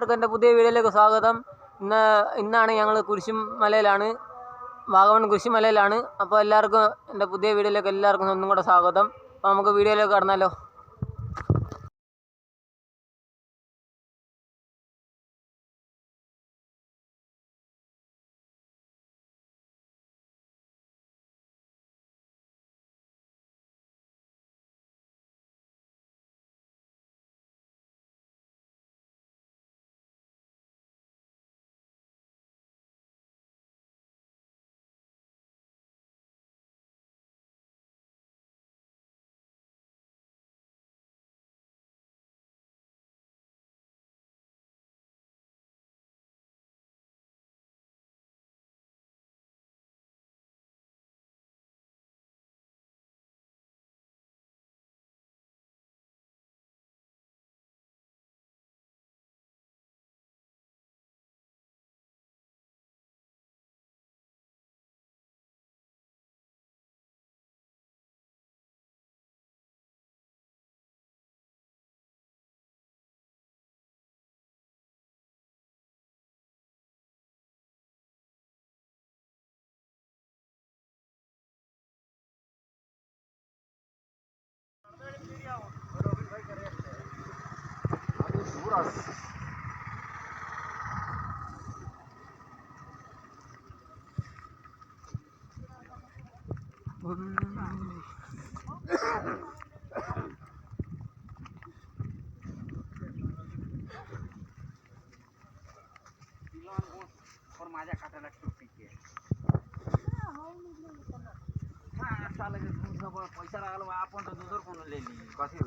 എല്ലാവർക്കും എന്റെ പുതിയ വീഡിയോയിലേക്ക് സ്വാഗതം. ഇന്ന് ഇന്നാണ് ഞങ്ങൾ കുരിശുമലയിലാണ്. വാഗമൺ കുരിശുമലയിലാണ്. അപ്പോൾ എല്ലാവർക്കും എന്റെ പുതിയ വീഡിയോയിലേക്ക് എല്ലാവർക്കും ഒന്നും കൂടെ സ്വാഗതം. അപ്പോൾ നമുക്ക് വീഡിയോയിലേക്ക് കടന്നാലോ? माझ्या खात्याला टोपी पैसा लागला आपण तर दुसरं कोण लिहिली कशी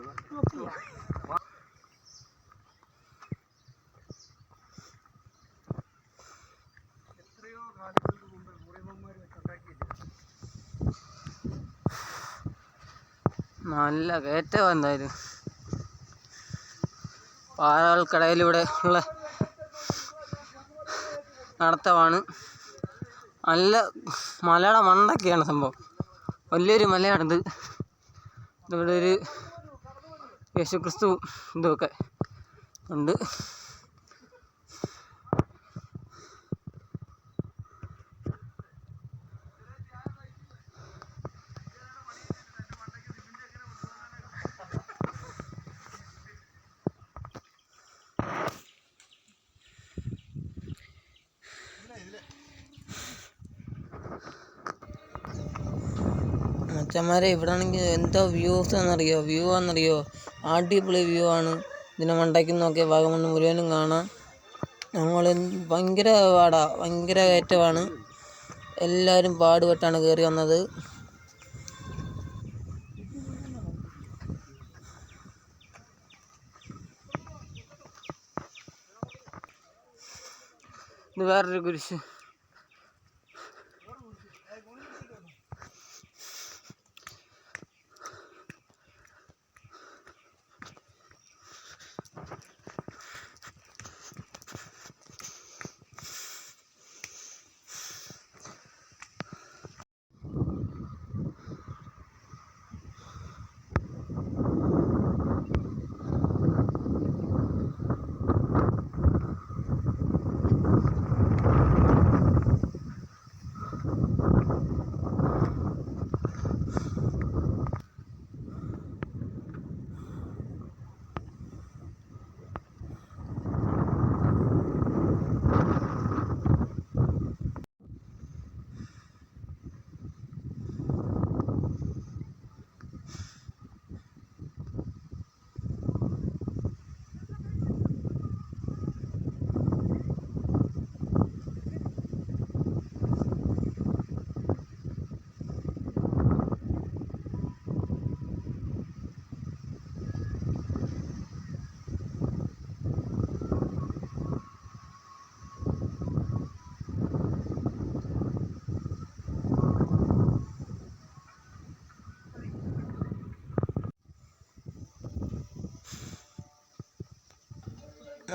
നല്ല കയറ്റം എന്തായാലും. പാറകൾക്കിടയിലൂടെ ഉള്ള നടത്തമാണ്. നല്ല മലയുടെ മണ്ടൊക്കെയാണ് സംഭവം. വലിയൊരു മലയാണിത്. ഇവിടെ ഒരു യേശുക്രിസ്തു ഇതൊക്കെ ഉണ്ട്. മച്ചന്മാരെ ഇവിടെ ആണെങ്കിൽ എന്തോ വ്യൂസ് എന്നറിയോ വ്യൂ ആണെന്നറിയോ? അടിപൊളി വ്യൂ ആണ്. ഇതിനെ മണ്ടയ്ക്ക് നോക്കിയാൽ വാഗമൺ മുഴുവനും കാണാം. ഞങ്ങൾ ഭയങ്കര പാടാ. ഭയങ്കര കയറ്റമാണ് എല്ലാവരും പാടുപെട്ടാണ് കയറി വന്നത്. ഇത് വേറൊരു കുരിശ്.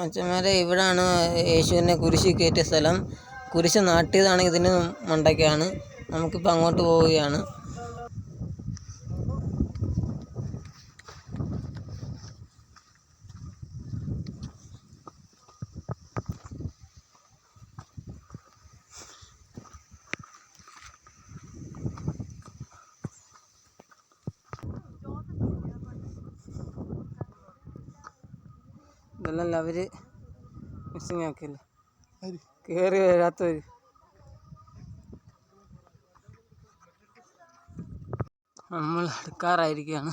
അച്ഛന്മാരെ ഇവിടാണ് യേശുവിനെ കുരിശിൽ കയറ്റിയ സ്ഥലം. കുരിശ് നാട്ടിയതാണ് ഇതിന് മണ്ടയ്ക്കാണ്. നമുക്കിപ്പോൾ അങ്ങോട്ട് പോവുകയാണ്. ഇതെല്ലാം അവർ മിസ്സിങ് ആക്കിയല്ലോ കയറി വരാത്തവർ നമ്മൾ അടുക്കാറായിരിക്കുകയാണ്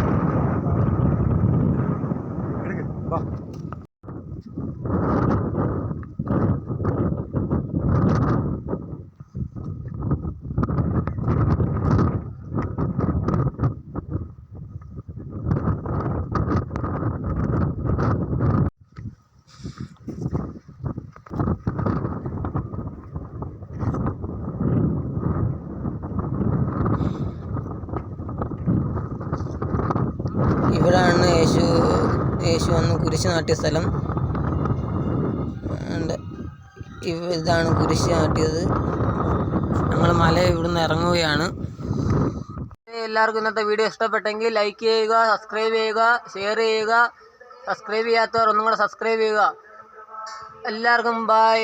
യേശു വന്ന് കുരിശ് നാട്ടിയ സ്ഥലം. ഇതാണ് കുരിശ് നാട്ടിയത്. ഞങ്ങൾ മല ഇവിടുന്ന് ഇറങ്ങുകയാണ്. എല്ലാവർക്കും ഇന്നത്തെ വീഡിയോ ഇഷ്ടപ്പെട്ടെങ്കിൽ ലൈക്ക് ചെയ്യുക സബ്സ്ക്രൈബ് ചെയ്യുക ഷെയർ ചെയ്യുക. സബ്സ്ക്രൈബ് ചെയ്യാത്തവർ ഒന്നും കൂടെ സബ്സ്ക്രൈബ് ചെയ്യുക. എല്ലാവർക്കും ബൈ